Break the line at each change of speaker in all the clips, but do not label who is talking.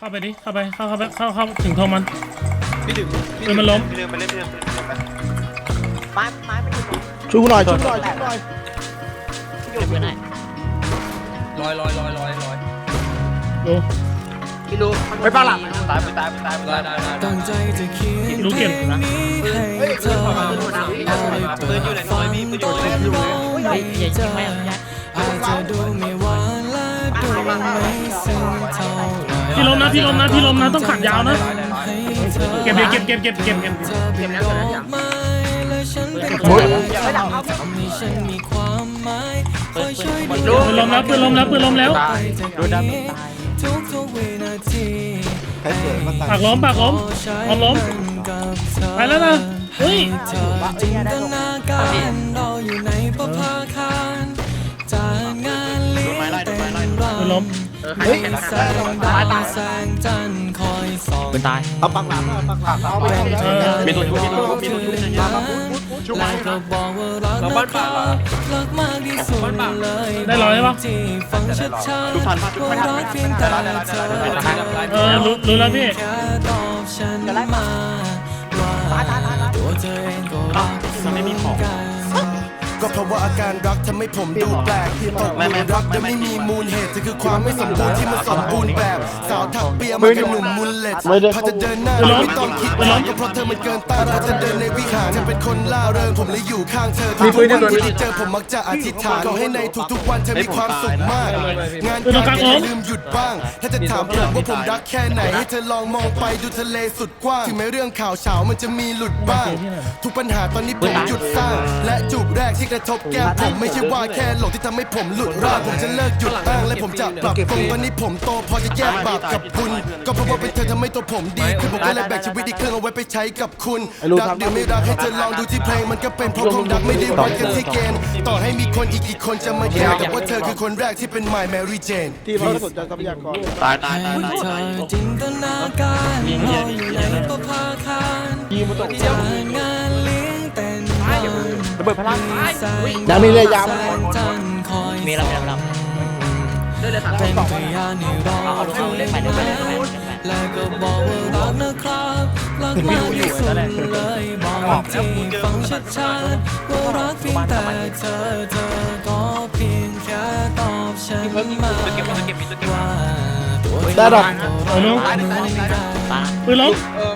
เข้าไปดิ เข้าไป เข้าเข้าไปเข้าเข้าถึงธงมัน
พี่ดึง
เออมันล้ม
พี่ดึงไปเล่นพี่ดึงไปเล่นไป
ไม้ไม้มันอยู่ตรง
ช่วยกูหน่อยช่วยกูหน่อยช่วยกูหน่อย
ที่อยู่ที่ไหน
ลอยลอยลอยลอยลอย
ดู
พี่รู้
ไปป้าหลังตายไปตายไปตายไป
ได้
ตาย
ได้ได้
ตั้งใจจะเขียน
รู้เก็บนะ
ให้เธอเอาไป
ปืนอยู่ไหนน้อยพี่ปืนอยู่ไหนอยู่ไหน
เฮ้ยอย่ายิงไม่เอายัด
อาจจะดูไม่หวานและดูไม่ซึ้งเท่าไหร่
พี่ล้มนะพี่ล้มนะพี่ล้มนะต้องขัดยาวนะ
ให้เธอ
เก็บเลยเก็บเก็บเก็บเก็บเก็บ
เธอเป็นดอกไม้และฉันเป็นด
โอ้
อยก
ไม่ดังเอา
ทำให้ฉันมีความหมายคอยช่วย
ปืนล้มแล้วปืนล้มแล้วปืนล้มแล้ว
ดูดามิตาย
ทุกทุกๆวินาที
ใครเกิดมาตาย
ปากล้มปากล้มล้มล้ม
กับเธอ
ไปแล้วนะเฮ้ย
เธอจินตนาการ เราอยู่ในประภาคารจากงานเลี้ยงเต้นร
ปืนล้มำ
เฮ้ยแสงดาวแสงจันทร์คอยส่อง
เป็นตาย
เอาปักหลังเอาปักหลังเอาไป
เออ
มีตัวชุบมีตัวชุบมีตัวชุบ
แล้วก็บอกว่ารักนะครับรักมากที่สุดเลย
ได้ร้อยปะ
ที่ฟังชัดๆว่ารักเพียงแต่เธอ
เออรู้รู้แล้วพี่
แค่ตอบฉันมาว่าตัวเธอเองก็รักมันไม่มีของ
ก็เพราะว่าอาการรักทำให้ผมดูแปลกตกหลุมรักโดยไม่มีมูลเหตุเธอคือความไม่สมบูรณ์ที่มันสมบูรณ์แบบ สาวถักเปียมันเป็นหนุ่มมุลเลตพอจะเดินหน้าไม่ต้องคิดมากก็เพราะเธอมันเกินต้านพอจะเดินในวิหารเธอเป็นคนล่าเริงผมเลยอยู่ข้างเธอทุกวันที่เจอผมมักจะอธิษฐานขอให้ในทุกๆวันเธอมีความสุขมาก งานการอย่าลืมหยุดบ้าง ถ้าจะถามผมว่าผมรักแค่ไหนให้เธอลองมองไปดูทะเลสุดกว้างถึงแม้เรื่องข่าวเฉามันจะมีหลุดบ้าง ทุกปัญหาตอนนี้ผมหยุดสร้าง และจูบแรกที่กระทบแก้มผมไม่ใช่ว่าแค่หลงที่ทำให้ผมหลุดร่างผมจะเลิกหยุดอ้างและผมจะปรับปรุงตอนนี้ผมโตพอจะแยกบาปกับบุญก็เพราะว่าเป็นเธอทำให้ตัวผมดีขึ้นผมก็เลยแบ่งชีวิตอีกครึ่งเอาไว้ไปใช้กับคุณรักเดียวไม่รักให้เธอลองดูที่เพลงมันก็เป็นเพราะความรักไม่ได้วัดกันที่เกณฑ์ต่อให้มีคนอีกกี่คนจะมาแย่งแต่ว่าเธอคือคนแรกที่เป็น my Mary Jane
ที่เราสนใจทรัพยากร
ตายตายตาย
ให้
ตาย
เธอจินตนาการเราอยู่ในประภาคารจากงาน
ระเบิดพลัง
ยังมีเลยยาม
แสงจันทร์คอย
มีแล้วมีแล้ว
เป็นพยานให้เราฟื้นมาและก็บอกว่ารักนะครับรักมากที่สุดเลยบอกที่ฟังชัดๆว่ารักเพียงแต่เธอเธอก็เพียงแค่ตอบฉันมาว่าตัวเธอ
ได้ดอก
เออล้ม
ตายตายตาย
ตาย
ปืนล้ม
เออ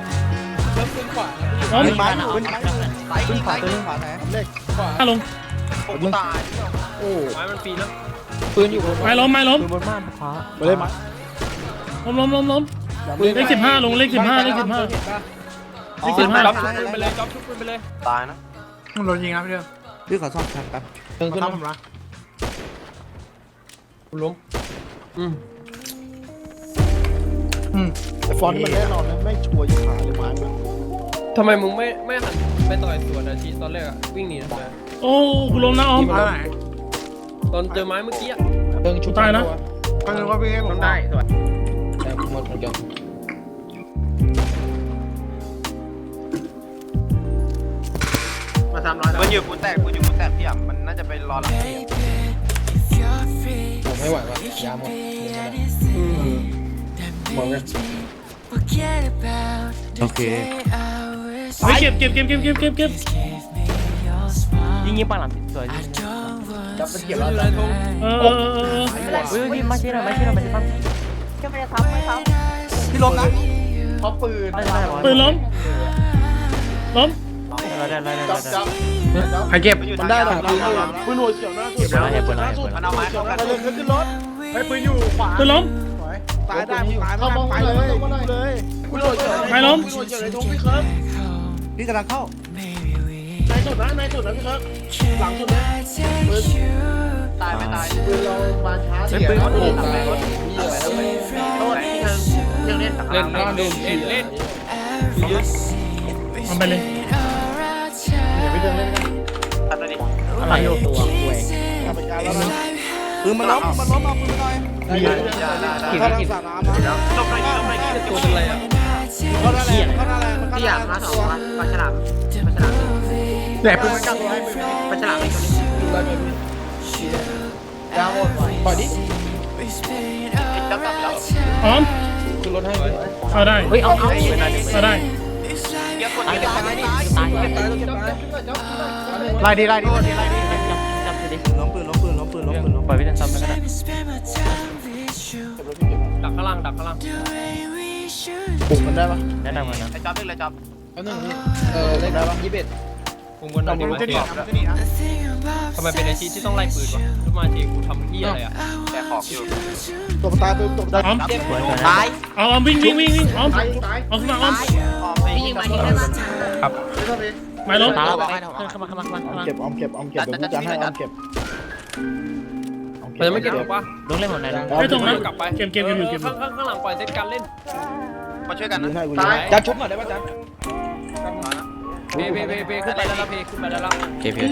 เริ่มขึ้นขวา
ล้ม
ไม้เป็นไม้ ขึ้นขวาตัวนึงขวาไหนเลข
ขวา
ถ้าลง
ผมตาย
โอ้
ไม้มันฟรีนะ
ไม้ล้มไม้ล้ม
ไปเลยไม้
ล้มล้มล้มล้มเลขสิบห้าลงเลขสิบห้าเลขสิบห้าเลขสิบห้า
จ๊อบชุบปืนไปเลยจ๊อบชุบปืนไปเลย
ตายนะ
โดนยิงนะพี่เด้อพี่ขอซ่อมครับแป๊บเพิ่งขึ้นผมนะ
ล้ม
อืมไอฟอนต์มันแน่นอนนะไม่ชัวร์ยิ่งขาเลยไม้มัน
ทำไมมึงไม่ไม่หันไปต่อยสวนอาทีตอนแรกอะวิ่งหนีทำไม
โอ้กูล้มนะออม
ตอนเจอไม้เมื่อกี้อะ
กูตายนะ
ก็นึกว่าพี่ให้ผมได้
มาทำร้อยมันอยู่ปูนแตกปูนอยู่ปูนแตกพี่อะมันน่าจะไปรอหลังพี่
ผมไม่ไหวว่ะยาหมดมองกัน
โอเค
ไปเก็บเก็บเก็บเก็บเก็บเก็บเก็บ
ยิงยิงปังหลังสวย
จับไปเก็บแล้วเลยทง
เออเออเออเออ
เฮ้ยพี่มาเชียร์หน่อยมาเชียร์หน่อยมาเชียร์ปั้งแค่ไม่ได้ทำไม่ทำ
พี่ล้มนะ
เขาปืน
ได้ได้
ปืนล้มล้ม
ได้ได้ได้ได้
ใครเก็บ
อยู่
มันได้หรอปืนปืนหัวเขียวหน้าสุด
เก็บปืนแล้วเก็บปืนแล้ว
มันเอาไม้เข้ากัน
ไปเลยขึ้นรถไปปืนอยู่ขวา
ปืนล้ม
ตายได้ตายไม่ได้ไปเลยเลยปืนหัวเขียว
ไม้ล้ม
ปืนหัวเขียวในทงพี่เคิร์ฟ พี่กำลังเข้าในสุดนะในสุดนะพี่เคิร์ฟหลังสุดนะปืน
ตายไม่ตาย
ปืนเรามาช้าเสีย
ปืน
แล้ว
โอ้
ปืน
โห
ทำไม
โทษที่ทางเล่นเล่นเล่นเล่นเล่น
มันไปเลย
พี่เดินเล่นกัน
ตัดตัวดิ
อะไรอยู่ตัวคุย
ทำเป็นการแล้วนะปืนมันล้มมันล้มเอาปืนหน่อยได้ได้ได้เข้าทางสระน้ำนะ
ลบไปลบไปกี่
ตัวเป็นไรอะ
เข้าได้แรง เข้าได้แรงมันเข้า
พี่
ได้
อยากมาสองมาปลาฉลามปลาฉลาม
แต่ปืนมันกันตัวให้ปืน
ปลาฉลามไม่ตัวนี้
ยาวหมดปล่อยดิ
จับจับแล้ว
ออม
ขึ้นรถให้
เอาได้
เฮ้ยเอาเอา
เอาได้
เดี๋ยวคน
ตาย
นี้
ตาย
ตาย
ตาย
ตายต้องตาย
ไล่ดีไล่ดีไล่ดีไล่ดี
จับจับดิ
ล้มปืนล้มปืนล้มปืนล้มปืนล้ม
ปล่อยพี่เดินซ้ำไปก็ได้
ดักข้างล่างดักข้างล่าง
ปุ่มมันได้ปะ
แนะนำกันนะ
ไอ้จ๊อบเล่นเลยจ๊อบ
เอาหนึ่งเออเล่นได้ปะยี่สิบเอ็ด
ผมวนหน่อยดิมา
จะ
เช
หนีนะจะหนีนะ
ทำไมเป็นอาชีพที่ต้องไล่ปืนวะรู้มาเชกูทำที่อะไรอะ
แต่ขอบอยู่
ตบตายปืนตบตาย
ออม
สวย
ตาย
เอาออมวิ่งวิ่งวิ่งวิ่งออม
ตายตาย
เอาขึ้นมาออม
ออกไปยิงมาทีได้ปะ
หมายล้ม
ตาเราเข้ามาเข้ามาเข้ามาเข้ามา
เก็บออมเก็บออมเก็บเดี๋ยวกูจะให้ออมเก็บ
มันยังไม่เก็บหรอกปะ
ลงเล่นหมดไหนลง
ไม่ตรงนะ
กลับไป
เกมเกมเกมอยู่เกมอ
ข้า
ยู่
งข้างข้างหลังปล่อยเซตการเล่น
มาช่วยกัน
ยื
นะ
นให้กูยืนจันชุบหน่อยได้ปะจัน
เพเพเพเพขึ้นไปแล้วละเพขึ้นไปแล้วละ
เคพี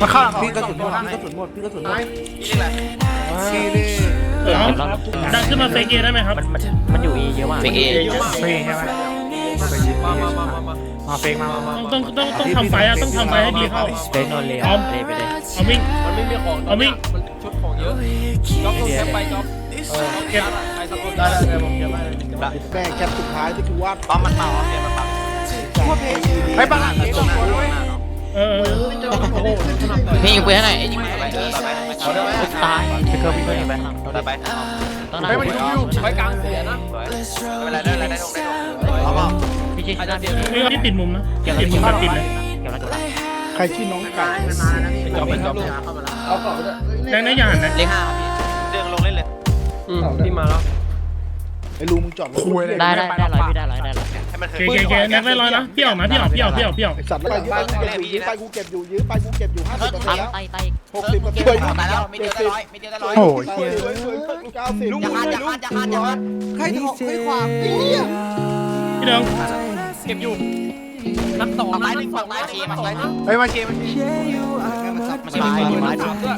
มาข้าง
พี่กระสุนหมดพี่กระสุนหมดพี่กระสุนหมด
นี่แหละ
ซีนี่
เออออมดันขึ้นมาเฟกเอได้ไหมครับ
มันมันมันอยู่เอเยอะมากเฟกเอ
เยอะมาก
เฟกใช่ไหม
มามามามามา
มาเฟกมาต้องต้องต้องต้องทำไฟอะต้องทำไฟให้ดีเข้า
เฟกโนเล
ออม
เลไปเลย
เอาวิ่ง
มันไม่มีของ
เอาวิ่ง
มันชุดข องเยอะจ๊อบต้องแคปไปจ๊อบเก็บไปสักคน
ได้ได้ได้ผมเก็บได้แม่แคปสุดท้ายที่กูวาด
ป้อมมันเปล่าเดี๋ยวมันเปล่า
ไม่ปังอะ
ตัวตัวด้วย
เออเออ
พี่ยิงปืนให้หน่อย
ยิงไปเออต่อไป
ตายไปเคอร์พี่เพื่อนไปข้าง
ต่อไป
ต้องนั่ง
ไปกลางเสียนะ
ไม่เป็นไรได้ได้ได้ตรงได้ตรงเอาเปล่า
พี่ชิด
อาจ
ห
จะ
น้า
เสี
พี่
ย
ไม่ติดมุมนะ
เก็บ
ติดมุมแบบติดเลย
เก็บแล้วจบละ
ใครที่อน้องไก่
เป็นจ๊อบเป็นจอบ
เอาก่อนเลย
แรงนะอย่าหันนะ
เล็กห้า
เดินลงเล่นเลย
อืมพี่มาแล้ว
ไอ้ลุงมึงจอดคุยเลย
ได้ได้ได้ร้อยพี่ได้ร้อยได้ร้อย
ให้มัน
เกเกเกแน็กได้ร้อยนะพี่ออกนะพี่ออกพี่ออกพี่ออกพี่ออก
สัตว์ไปยืมไปกูเก็บอยู่ยืมไปกูเก็บอยู่ยืมไปกูเก็บอยู่ห้าสิบเปอร์เซ็น
ตาย
ต์แล้ว
ตายต
หกสิบเปอร์เซ็นต์
ตายแล้วไม่เดียวได้ร้อยไม่เดียวได้ร้อย
โอ้ยเก้าสิบ
ลุงอย่าขาดอย่าขาดอย่าขาดอย่า
ใครถกใครขวางไอ้เนี่ย
พี่เดิม
เก็บอยู่ นับสอง
ฝั่ง
นะ
ซ้ายหนึ่งฝั่งซ้ายทีฝั่งซ้ายหนึ่งเฮ้ยมาเชียร์มาเชียร์
มันตายดีไหม
สามด้วย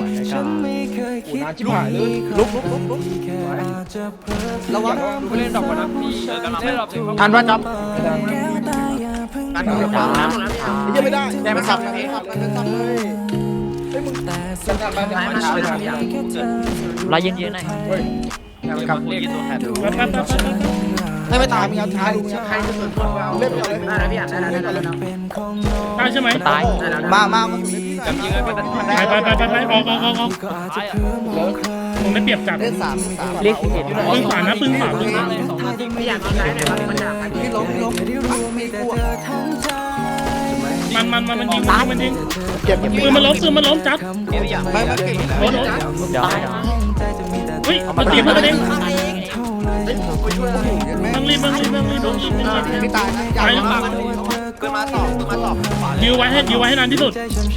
กูน้าชิบหายเลยลุกลุกลุกลุกระวัง
ดูไปเล่นดอกก่อนนะพี่เออกำลังเล่นดอกเสร็จ
ทันป่ะจ๊อบ
กัน
ทัน
ยาวนะ
ยังไม่ได้
ได้ไม่ขับ
ไม่ขับไม่ขับเลยเฮ้ยมึงสันทานบ้านเนี่ยมันไม่ทัน
ร้อยยืนยืนหน่อย
กับเรียกตัวแทน ดู
แป๊บแป๊บแป๊บแป๊บ
ไม่ไม่ตายมึงเอาท้ายมึงเอาใครจะเปิดเล่นไปเลยได้แล้วพี่อ่านได้แล้วได้แล้ว
ได้ใช่ไหม
ตาย
มามามา
จับยิงเลยไปตัด
ไปไปไปไปไปออกออกออกออก
ตายอะ
ผมได้เปรียบจับ
เล่นสามสาม
เรียกที่เห็น
ปึ้งขวานะปึ้งขวาปึ้งขวา
เลยสองนาทีไม่อยาก
พี่ล้มพี่ล้มมีกู
มันมันมันมันยิงมันยิง
เก็บ
ปืนมันล้มปืนมันล้มจับ
เดี๋ยวอย่างไม่ไม่เก่งแล้ว
โดนโดน
เดี๋ยว
เฮ้ยมันตีมันกระเด้ง
ไปช่วยอยู่แม่
ต้องรีบต้องรีบต้องรีบต้องรีบ
ไม่ตายนะอย่า
ตายแล้ว
ขึ้นมาต่อขึ้นมาต่อขวา
ยื้อไว้ให้ยื้อไว้ให้นานที่สุด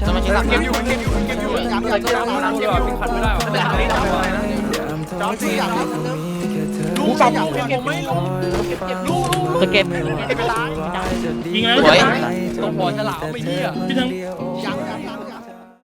สมาชิกหลัก
เก็บอยู่เก็บอยู่เก็บอยู่
ย้ำอย่าเจ็บ
น้ำเยอะพี่ขัดไม่ได้หรอ
แต่อันนี้ทำอะไรนะ
จ้องที่อยากเล่น
ลูกจับลูกผมไม่ลงเก็บลูกลูก
ตัวเก็บ
เก็บไปล้าง
ยิงแล้ว
สวย
ต้องพอฉลามไม่เหี้ย
พี่ทั้ง
ฉ